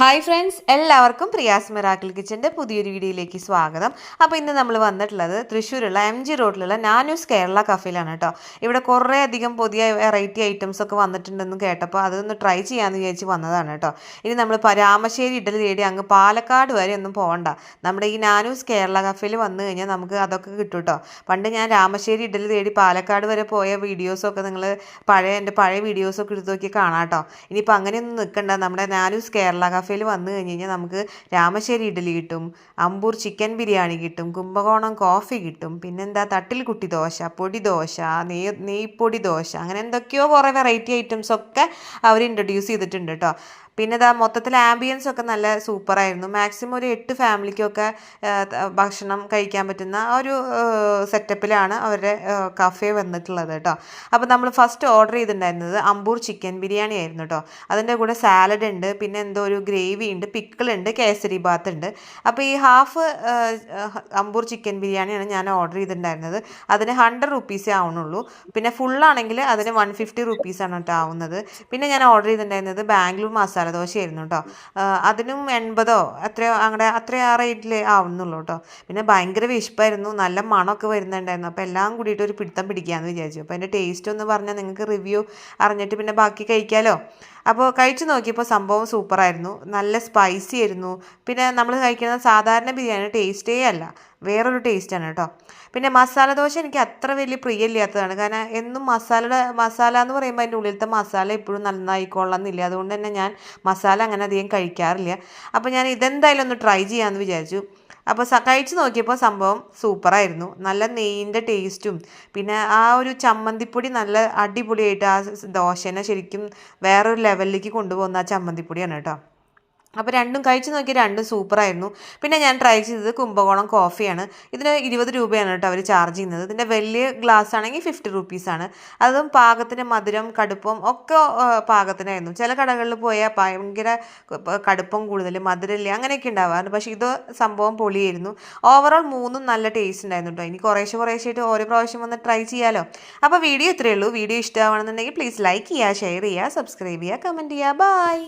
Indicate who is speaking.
Speaker 1: Hi friends എല്ലാവർക്കും Priya's miracle കിച്ചന്റെ പുതിയൊരു വീഡിയോയിലേക്ക് സ്വാഗതം. അപ്പോൾ ഇന്ന് നമ്മൾ വന്നിട്ടുള്ളത് തൃശ്ശൂരുള്ള എം ജി റോഡിലുള്ള നാനൂസ് കേരള കഫേയിലാണ് കേട്ടോ ഇവിടെ കുറേ അധികം പുതിയ വെറൈറ്റി ഐറ്റംസ് ഒക്കെ വന്നിട്ടുണ്ടെന്ന് കേട്ടപ്പോൾ അതൊന്ന് ട്രൈ ചെയ്യാമെന്ന് വിചാരിച്ച് വന്നതാണ് കേട്ടോ ഇനി നമ്മൾ രാമശ്ശേരി ഇഡലി തേടി അങ്ങ് പാലക്കാട് വരെ ഒന്നും പോകണ്ട നമ്മുടെ ഈ നാനൂസ് കേരള കഫേയിൽ വന്നു കഴിഞ്ഞാൽ നമുക്ക് അതൊക്കെ കിട്ടും കേട്ടോ പണ്ട് ഞാൻ രാമശ്ശേരി ഇഡലി തേടി പാലക്കാട് വരെ പോയ വീഡിയോസൊക്കെ നിങ്ങൾ പഴയ എന്റെ പഴയ വീഡിയോസൊക്കെ എടുത്ത് നോക്കി കാണാം കേട്ടോ ഇനിയിപ്പോൾ അങ്ങനെയൊന്നും നിൽക്കണ്ട നമ്മുടെ നാനൂസ് കേരള കഫേയിൽ വന്നു കഴിഞ്ഞ് കഴിഞ്ഞാൽ നമുക്ക് രാമശ്ശേരി ഇഡ്ഡലി കിട്ടും അമ്പൂർ ചിക്കൻ ബിരിയാണി കിട്ടും കുംഭകോണം കോഫി കിട്ടും പിന്നെന്താ തട്ടിൽ കുട്ടി ദോശ പൊടി ദോശ നെയ് നെയ്പ്പൊടി ദോശ അങ്ങനെ എന്തൊക്കെയോ കുറേ വെറൈറ്റി ഐറ്റംസ് ഒക്കെ അവർ ഇൻട്രൊഡ്യൂസ് ചെയ്തിട്ടുണ്ട് കേട്ടോ പിന്നെ ഇതാ മൊത്തത്തിൽ ആംബിയൻസ് ഒക്കെ നല്ല സൂപ്പറായിരുന്നു. മാക്സിമം ഒരു എട്ട് ഫാമിലിക്കൊക്കെ ഭക്ഷണം കഴിക്കാൻ പറ്റുന്ന ഒരു സെറ്റപ്പിലാണ് അവരുടെ കഫേ വന്നിട്ടുള്ളത് കേട്ടോ അപ്പോൾ നമ്മൾ ഫസ്റ്റ് ഓർഡർ ചെയ്തിട്ടുണ്ടായിരുന്നത് അമ്പൂർ ചിക്കൻ ബിരിയാണി ആയിരുന്നു കേട്ടോ അതിന്റെ കൂടെ സാലഡ് ഉണ്ട് പിന്നെ എന്തോ ഒരു ഗ്രേവി ഉണ്ട് പിക്കിൾ ഉണ്ട് കേസരി ബാത്ത് ഉണ്ട്. അപ്പോൾ ഈ ഹാഫ് അമ്പൂർ ചിക്കൻ ബിരിയാണിയാണ് ഞാൻ ഓർഡർ ചെയ്തിട്ടുണ്ടായിരുന്നത്. അതിന് ഹൺഡ്രഡ് റുപ്പീസേ ആവുന്നുള്ളൂ. പിന്നെ ഫുള്ളാണെങ്കിൽ അതിന് വൺ ഫിഫ്റ്റി റുപ്പീസാണ് കേട്ടോ ആവുന്നത്. പിന്നെ ഞാൻ ഓർഡർ ചെയ്തിട്ടുണ്ടായിരുന്നത് ബാംഗ്ലൂർ മസാല ദോശയായിരുന്നു കേട്ടോ അതിനും എൺപതോ അത്രയോ അങ്ങനെ അത്ര ആ റേറ്റിൽ ആവുന്നുള്ളൂ കേട്ടോ പിന്നെ ഭയങ്കര വിശപ്പായിരുന്നു. നല്ല മണമൊക്കെ വരുന്നുണ്ടായിരുന്നു. അപ്പോൾ എല്ലാം കൂടിയിട്ട് ഒരു പിടുത്തം പിടിക്കാമെന്ന് വിചാരിച്ചു. അപ്പോൾ അതിന്റെ ടേസ്റ്റ് ഒന്ന് പറഞ്ഞാൽ നിങ്ങൾക്ക് റിവ്യൂ അറിഞ്ഞിട്ട് പിന്നെ ബാക്കി കഴിക്കാമല്ലോ അപ്പോൾ കഴിച്ചു നോക്കിയപ്പോൾ സംഭവം സൂപ്പറായിരുന്നു. നല്ല സ്പൈസി ആയിരുന്നു. പിന്നെ നമ്മൾ കഴിക്കുന്ന സാധാരണ ബിരിയാണി ടേസ്റ്റേ അല്ല. വേറൊരു ടേസ്റ്റാണ് കേട്ടോ പിന്നെ മസാല ദോശ എനിക്ക് അത്ര വലിയ പ്രിയമില്ലാത്തതാണ്. കാരണം എന്നും മസാലയുടെ മസാല എന്ന് പറയുമ്പോൾ അതിന്റെ ഉള്ളിലത്തെ മസാല എപ്പോഴും നന്നായിക്കൊള്ളണമെന്നില്ല അതുകൊണ്ട് തന്നെ ഞാൻ മസാല അങ്ങനെ അധികം കഴിക്കാറില്ല. അപ്പോൾ ഞാൻ ഇതെന്തായാലും ഒന്ന് ട്രൈ ചെയ്യാമെന്ന് വിചാരിച്ചു. അപ്പോൾ കഴിച്ച് നോക്കിയപ്പോൾ സംഭവം സൂപ്പറായിരുന്നു. നല്ല നെയ്യിന്റെ ടേസ്റ്റും പിന്നെ ആ ഒരു ചമ്മന്തിപ്പൊടി നല്ല അടിപൊളിയായിട്ട് ആ ദോശനെ ശരിക്കും വേറൊരു ലെവലിലേക്ക് കൊണ്ടുപോകുന്ന ആ ചമ്മന്തിപ്പൊടിയാണ് കേട്ടോ. അപ്പോൾ രണ്ടും കഴിച്ച് നോക്കി രണ്ടും സൂപ്പറായിരുന്നു. പിന്നെ ഞാൻ ട്രൈ ചെയ്തത് കുംഭകോണം കോഫിയാണ് ഇതിന് ഇരുപത് രൂപയാണ് കേട്ടോ അവർ ചാർജ് ചെയ്യുന്നത്. ഇതിന്റെ വലിയ ഗ്ലാസ് ആണെങ്കിൽ ഫിഫ്റ്റി റുപ്പീസാണ് അതും പാകത്തിന് മധുരം കടുപ്പം ഒക്കെ പാകത്തിനായിരുന്നു. ചില കടകളിൽ പോയാൽ ഭയങ്കര കടുപ്പം കൂടുതൽ മധുരമില്ല അങ്ങനെയൊക്കെ ഉണ്ടാവാറുണ്ട്. പക്ഷേ ഇത് സംഭവം പൊളിയായിരുന്നു. ഓവറോൾ മൂന്നും നല്ല ടേസ്റ്റ് ഉണ്ടായിരുന്നു കേട്ടോ. ഇനി കുറേശ്ശെ കുറേശ്ശായിട്ട് ഓരോ പ്രാവശ്യം വന്ന് ട്രൈ ചെയ്യാമല്ലോ അപ്പോൾ വീഡിയോ ഇത്രയേ ഉള്ളൂ. വീഡിയോ ഇഷ്ടമാണെന്നുണ്ടെങ്കിൽ പ്ലീസ് ലൈക്ക് ചെയ്യുക ഷെയർ ചെയ്യുക സബ്സ്ക്രൈബ് ചെയ്യുക കമന്റ് ചെയ്യുക. ബൈ